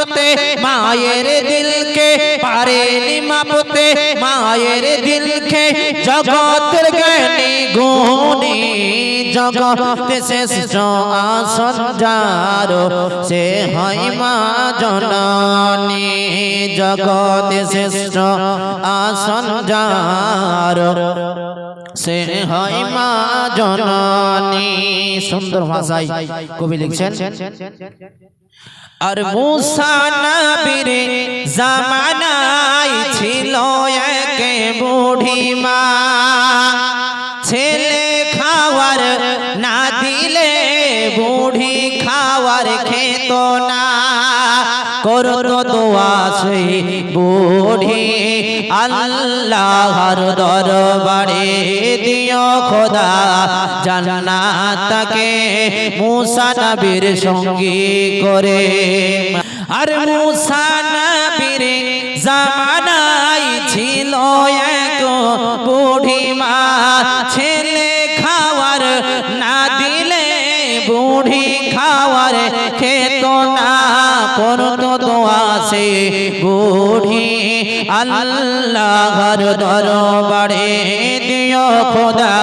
মাপতে মায়ের দিলকে পারেনি মাপতে মায়ের দিলকে জগতের জ্ঞানী গুণী জগতে শ্রেষ্ঠ আসন সে হয় মা জননী। জগতে শ্রেষ্ঠ আসন যারো। সে হয় মা জননী। সুন্দর ভাষায় কবি লিখছেন। আর মুসা নবীর জামানায় ছিল এক বুড়ি মা। ছেলে খাওয়ার করতো দোয়া সেই বুড়ি। আল্লাহর দরবারে দিও খোদা জান্নাতকে মুসা নবীর সঙ্গী করে। আর মুসা নবীর জামানায় ছিল এক বুড়ি মা। ছেলে খাওয়ার না দিলে বুড়ি খাওয়ার খেত না করতো দোয়া সে বুড়ি আল্লাহর দরবারে দিও খোদা।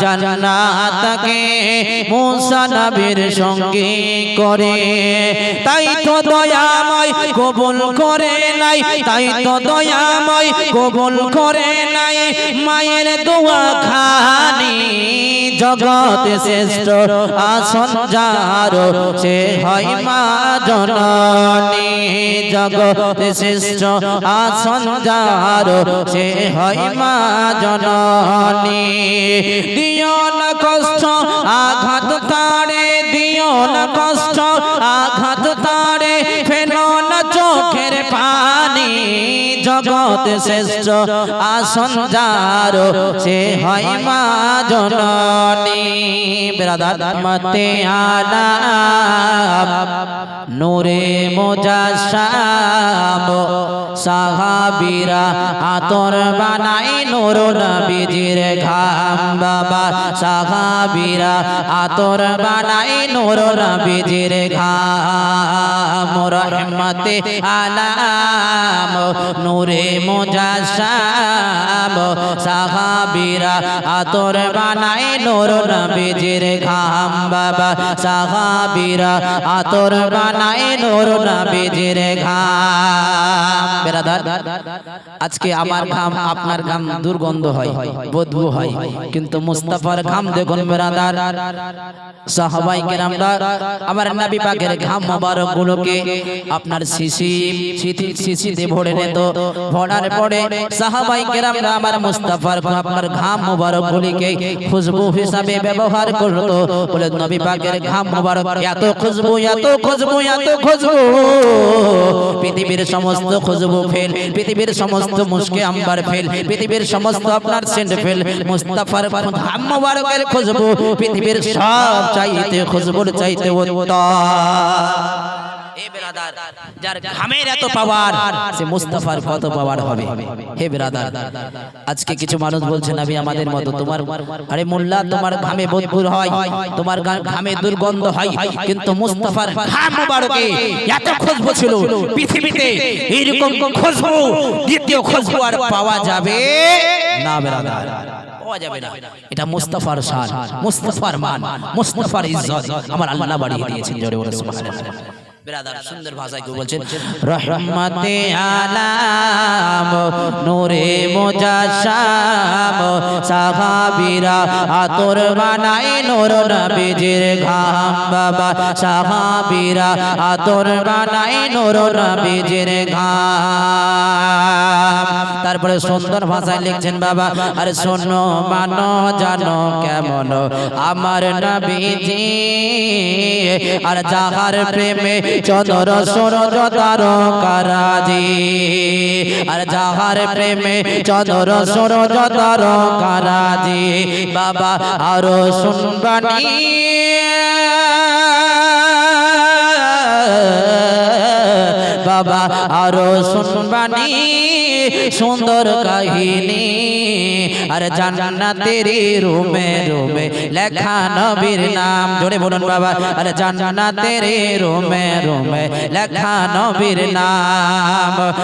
জান্নাতকে মুসা নবীর সঙ্গে করে। তাই তো দয়াময় কবুল করে নাই, তাই তো দয়াময় কবুল করে নাই। মায়ের দোয়া খানি জগৎ শ্রেষ্ঠ আসন যারো, সে হয় মা জননী। জগৎ শ্রেষ্ঠ আসন যারো, সে হয় মা জননী। দিও না কষ্ট, আঘাত তারে, দিও না কষ্ট, আঘাত তারে, ফেলো না চোখের পানি। জগৎ শ্রেষ্ঠ আসন যারো, সে হয় মা জননী। বেরাদার মতে আলাম নূরে মোজাসাম সাহাবিরা আতর বানাই নূর নবীজির ঘাম, বাবা সাহাবিরা, আতর বানাই নূর নবীজির ঘাম, রহমতে আলাম, নূরে মোজাসাম সাহাবিরা, আতর বানাই নূর নবীজির ঘাম, বাবা সাহাবিরা, আতর বানাই নূর নবীজির ঘাম। বেরাদার আজকে আমার ঘাম আপনার ঘাম দুর্গন্ধ হয়, বদবু হয়। কিন্তু মুস্তাফার ঘাম দেখুন সাহাবাই আমার নবী পাকের ঘাম আপনার শিশি শিথি শিশিতে ভরে ভরার পরে সাহাবাই কেরামরা আমার মুস্তাফার আপনার ঘাম খুশবু হিসাবে ব্যবহার করতো। বলে নবী পাকের ঘাম মোবারক, এত খুশবু এত খুশবু এত খুশবু। পৃথিবীর সমস্ত খুশবু ফেল পৃথিবীর সমস্ত মুশকে আম্বার ফেল পৃথিবীর সমস্ত আপনার সেন্ট ফেল মুস্তাফার মোবারকের খুশবু পৃথিবীর সব চাইতে খুশবুর চাইতে উত্তম। এ বেরাদার যার ঘামের এত পাওয়ার সে মুস্তাফার কত পাওয়ার হবে? হে বেরাদার আজকে কিছু মানুষ বলছে নবী আমাদের মতো তোমার আরে মোল্লা তোমার ঘামে বদবুর হয় তোমার ঘামে দুর্গন্ধ হয় কিন্তু মুস্তাফার ঘাম মোবারকে এত খুশবু ছিল। পৃথিবীতে এইরকম খুশবু দ্বিতীয় খুশবু আর পাওয়া যাবে না। বেরাদার। পাওয়া যাবে না। এটা মুস্তাফার শান মুস্তাফার মান মুস্তাফার ইজ্জত। আমার আল্লাহ বাড়িয়ে দিয়েছেন জোরে বলে সুবহানাল্লাহ। বেরাদার সুন্দর ভাষায় কেউ বলছেন? রহমতে আলাম নূরে মোজাসাম সাহাবিরা আতর বানাই নূর নবীজির ঘাম বাবা সাহাবিরা আতর বানাই নূর নবীজির ঘাম। তারপরে সুন্দর ভাষায় লিখছেন বাবা আর শোনো মানো জানো কেমন আমার নবীজি আর যাহার প্রেমে চদর সরজ তার কারাজি আর যাহার প্রেমে চদর সরজ তার কারাজি বাবা আরও শুনবানি বাবা আরও শুনবানি সুন্দর কাহিনী। আর জান্নাতের রুমে রুমে লেখা নবীর নাম। জোরে বলুন বাবা। আর জান্নাতের রুমে রুমে লেখা নবীর নাম।